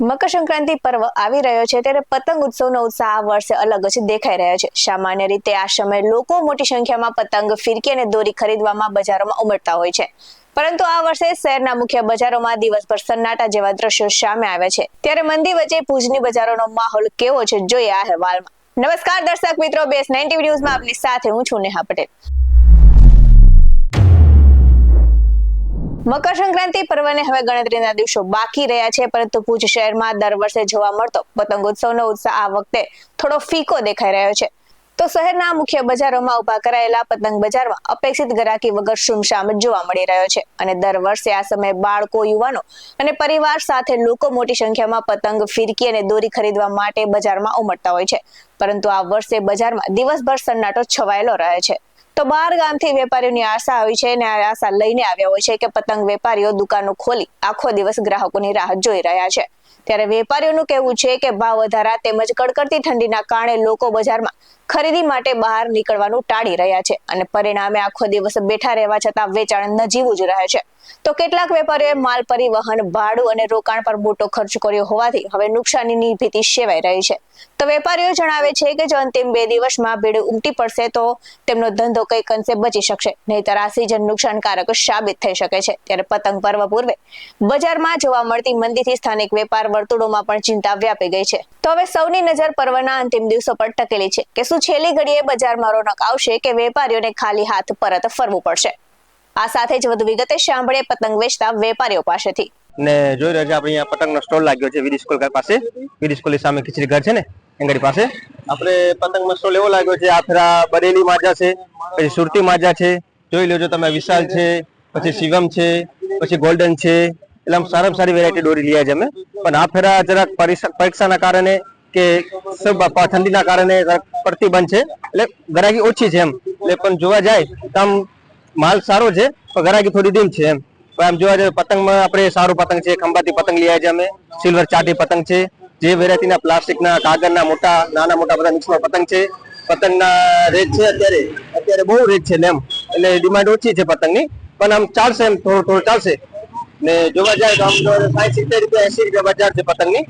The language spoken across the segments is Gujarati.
મકર સંક્રાંતિ પર્વ આવી રહ્યો છે ત્યારે પતંગ ઉત્સવનો ઉત્સાહ આ વર્ષે અલગ જ દેખાઈ રહ્યો છે. સામાન્ય રીતે આ સમયે લોકો મોટી સંખ્યામાં પતંગ ફિરકી અને દોરી ખરીદવામાં બજારોમાં ઉમટતા હોય છે. પરંતુ આ વર્ષે શહેરના મુખ્ય બજારોમાં દિવસભર સન્નાટા જેવા દ્રશ્યો સામે આવ્યા છે. ત્યારે મંદી વચ્ચે ભુજની બજારોનો માહોલ કેવો છે જોઈએ આ અહેવાલમાં. નમસ્કાર દર્શક મિત્રો, બેસ નાઇન્ટી ન્યૂઝમાં આપની સાથે હું છું નેહા પટેલ. મકર સંક્રાંતિ પર્વને હવે ગણતરીના દિવસો બાકી રહ્યા છે, પરંતુ ભુજ શહેરમાં દર વર્ષે જોવા મળતો પતંગોત્સવનો ઉત્સાહ આ વખતે થોડો ફીકો દેખાઈ રહ્યો છે. તો શહેરના મુખ્ય બજારોમાં ઊભા કરાયેલા પતંગ બજારમાં અપેક્ષિત ગરાકી વગર સુમસામ જોવા મળી રહ્યો છે અને દર વર્ષે આ સમયે બાળકો, યુવાનો અને પરિવાર સાથે લોકો મોટી સંખ્યામાં પતંગ ફિરકી અને દોરી ખરીદવા માટે બજારમાં ઉમટતા હોય છે. પરંતુ આ વર્ષે બજારમાં દિવસભર સન્નાટો છવાયેલો રહે છે. તો બાર ગામથી વેપારીઓની આશા આવી છે અને આશા લઈને આવ્યા હોય છે કે પતંગ વેપારીઓ દુકાનો ખોલી આખો દિવસ ગ્રાહકોની રાહત જોઈ રહ્યા છે. ત્યારે વેપારીઓનું કહેવું છે કે ભાવ વધારા તેમજ કડકડતી ઠંડીના કારણે લોકો બજારમાં ખરીદી માટે બહાર નીકળવાનું ટાળી રહ્યા છે અને પરિણામે આખો દિવસ બેઠા રહેવા છતાં વેચાણ નજીવું જ રહે છે. તો કેટલાક વેપારીઓએ માલ પરિવહન, ભાડું અને રોકાણ પર મોટો ખર્ચ કર્યો હોવાથી હવે નુકસાનીની ભીતિ સેવાઈ રહી છે. તો વેપારીઓ જણાવે છે કે જો અંતિમ બે દિવસમાં ભીડ ઉમટી પડશે તો તેમનો ધંધો કંઈક અંશે બચી શકશે, નહીતર આ સીઝન નુકસાનકારક સાબિત થઈ શકે છે. ત્યારે પતંગ પર્વ પૂર્વે બજારમાં જોવા મળતી મંદીથી સ્થાનિક વેપાર વર્તુળોમાં પણ ચિંતા વ્યાપી ગઈ છે. તો હવે સૌની નજર પર્વના અંતિમ દિવસો પર ટકેલી છે કે શું છેલ્લી ઘડીએ બજારમાં રોનક આવશે કે વેપારીઓને ખાલી હાથ પરત ફરવું પડશે. આ સાથે જ વધુ વિગતે સાંભળીએ પતંગ વેચતા વેપારીઓ પાસેથી. ને જોઈ રહ્યા છે આપણે અહીંયા પતંગનો સ્ટોલ લાગ્યો છે વિરી સ્કૂલ પાસે. વિરી સ્કૂલની સામે ખીચડી ઘર છે ને એંગડી પાસે. આપણે પતંગનો સ્ટોલ એવો લાગ્યો છે, આથરા બરેલી માજા છે, પછી સુરતી માજા છે. જોઈ લેજો તમે, વિશાલ છે, પછી શિવમ છે, પછી ગોલ્ડન છે એટલે આમ સારામાં સારી વેરાયટી દોરી છે અમે. પણ આ ફેરા જરાક પરીક્ષા- પરીક્ષાના કારણે કે ઠંડીના કારણે પ્રતિબંધ છે. એટલે ગરાકી ઓછી છે એમ. એટલે પણ જોવા જાય તો આમ માલ સારો છે, પણ ગરાકી થોડી ડીમ છે એમ. પણ આમ જોવા જાય પતંગમાં આપણે સારું પતંગ છે, ખંભાતી પતંગ લઈ છે અમે. સિલ્વર ચાટી પતંગ છે. જે વેરાયટીના પ્લાસ્ટિકના, કાગળના મોટા, નાના મોટા બધા મિક્સમાં પતંગ છે. પતંગના રેટ છે અત્યારે અત્યારે બહુ રેટ છે એમ. એટલે ડિમાન્ડ ઓછી છે પતંગની. પણ આમ ચાલશે એમ, થોડું થોડું ચાલશે. ને જોવા જાય તો આમ તો સાઠ સિત્તેર રૂપિયા એસી રૂપિયા બજાર છે પતંગની.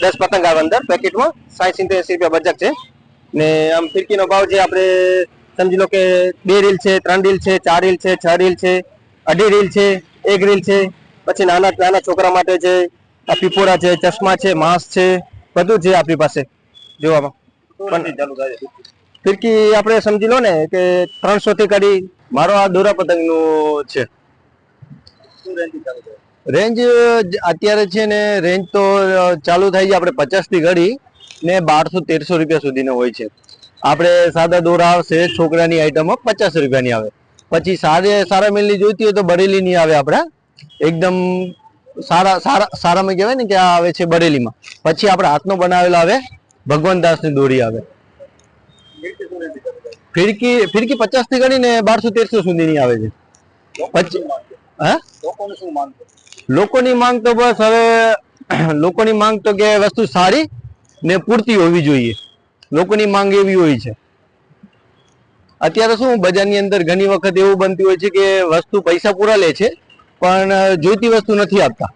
દસ પતંગ આવે અંદર પેકેટમાં. સાઠ સિત્તેર એસી રૂપિયા બજાર છે. ને આમ ફિરકીનો ભાવ છે આપણે સમજી લો કે બે રીલ છે ત્રણ રીલ છે ચાર રીલ છે છ રીલ છે અઢી રીલ છે એક રીલ છે. પછી નાના નાના છોકરા માટે છે આ પીપોરા છે ચશ્મા છે માંસ છે બધું છે આપણી પાસે જોવામાં. ફિરકી? આપણે સમજી લો ને કે ત્રણસો થી કરી મારો આ દોરા પતંગનું છે. રેન્જ અત્યારે છે ને રેન્જ તો ચાલુ થાય છે આપણે પચાસથી ઘડી ને બારસો તેરસો રૂપિયા સુધીનો હોય છે. આપણે સાદા દોરા આવશે, છોકરાની આઈટમો પચાસ રૂપિયાની આવે. પછી સારી, સારા મિલની જોઈતી હોય તો બરેલીની આવે આપણે. એકદમ સારા સારા, સારામાં કહેવાય ને કે આ આવે છે બરેલીમાં. પછી આપણે હાથનો બનાવેલો આવે ભગવાનદાસની દોરી આવે. ફિરકી ફિરકી પચાસથી ગણીને બારસો તેરસો સુધીની આવે છે. પછી હા? લોકોની માંગ તો બસ હવે લોકોની માંગ તો કે વસ્તુ સારી ને પૂરતી હોવી જોઈએ. લોકોની માંગ એવી હોય છે. અત્યારે શું બજારની અંદર ઘણી વખત એવું બનતું હોય છે કે વસ્તુ પૈસા પૂરા લે છે પણ જોઈતી વસ્તુ નથી આપતા.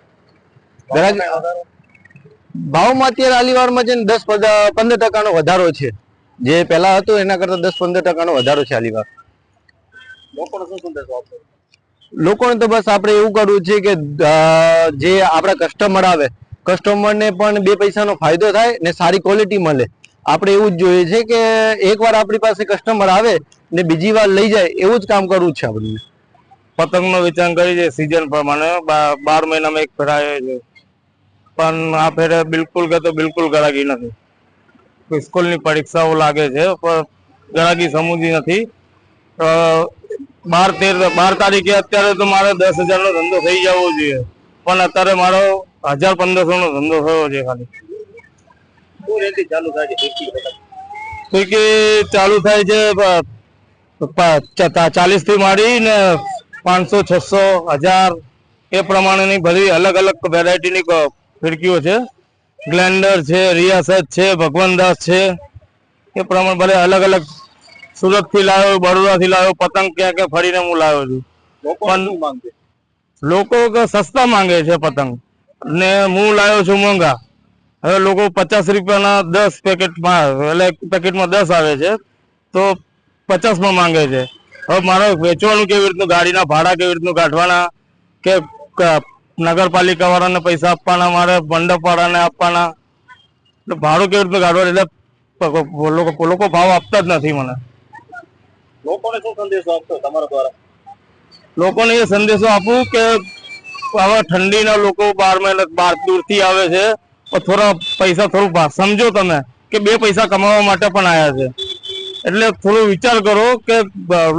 ભાવમાં અત્યારે આલીવારમાં છે ને દસ પંદર ટકાનો વધારો છે. જે પહેલા હતો એના કરતા દસ પંદર ટકાનો વધારો છે અલીવાર લોકોને તો બસ આપણે એવું કરવું છે કે જે આપણા કસ્ટમર આવે કસ્ટમરને પણ બે પૈસાનો ફાયદો થાય ને સારી ક્વોલિટી મળે. આપણે એવું જ જોઈએ છે કે એકવાર આપણી પાસે કસ્ટમર આવે ને બીજી વાર લઈ જાય, એવું જ કામ કરવું છે આપણે પતંગનો વેચાણ કરી છે સિઝન પ્રમાણે બાર મહિનામાં એક ફેરાય છે. પણ આ ફેરે બિલકુલ કે તો બિલકુલ ગરાગી નથી. સ્કૂલની પરીક્ષાઓ લાગે છે, પણ ગરાગી સમૂજી નથી. બાર તેર બાર તારીખે અત્યારે તો મારે દસ હજારનો ધંધો થઈ જવો જોઈએ. પણ અત્યારે મારો હજાર પંદરસો નો ધંધો થયો છે ખાલી. ફિરકી ચાલુ થાય છે? ચાલીસથી ને પાંચસો છસો હજાર એ પ્રમાણેની બધી અલગ અલગ વેરાયટીની ફિરકીઓ છે. ગ્લેન્ડર છે રિયાસત છે ભગવાનદાસ છે. એ પ્રમાણે ભલે અલગ અલગ સુરતથી લાવ્યો બરોડા થી લાવ્યો પતંગ ક્યાં ક્યાં ફરીને હું લાવ્યો છું. પણ લોકો સસ્તા માંગે છે પતંગ. ને હું લાવ્યો છું મોંઘા. હવે લોકો પચાસ રૂપિયાના દસ પેકેટમાં એટલે પેકેટમાં દસ આવે છે તો પચાસમાં માંગે છે. હવે મારે વેચવાનું કેવી રીતનું ગાડીના ભાડા કેવી રીતનું કાઢવાના કે નગરપાલિકા વાળાને પૈસા આપવાના મારે મંડપ વાળાને આપવાના ભાડું કેવી રીતનું કાઢવાનું? એટલે લોકો ભાવ આપતા જ નથી મને. લોકોને શું સંદેશો આપશો તમારા દ્વારા? લોકોને એ સંદેશો આપું કે હવે ઠંડીના લોકો બાર મહિના, બાર દૂરથી આવે છે થોડા પૈસા થોડું સમજો તમે કે બે પૈસા કમાવા માટે પણ આવ્યા છે. એટલે થોડો વિચાર કરો કે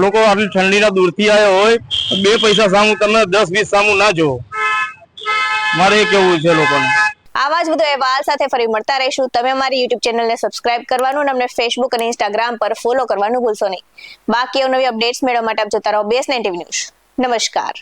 લોકો આટલી ઠંડીના દૂરથી આવ્યા હોય, બે પૈસા સામું તમે દસ વીસ સામું ના જુઓ. મારે એ કેવું છે લોકોને? આવા જ વધુ અહેવાલ સાથે ફરી મળતા રહીશું. તમે અમારી યુટ્યુબ ચેનલને સબસ્ક્રાઇબ કરવાનું અને અમને ફેસબુક અને ઇન્સ્ટાગ્રામ પર ફોલો કરવાનું ભૂલશો નહીં. બાકી નવી અપડેટ્સ મેળવવા માટે આપ જતા રહો બેસ નેટિવ ન્યૂઝ. નમસ્કાર.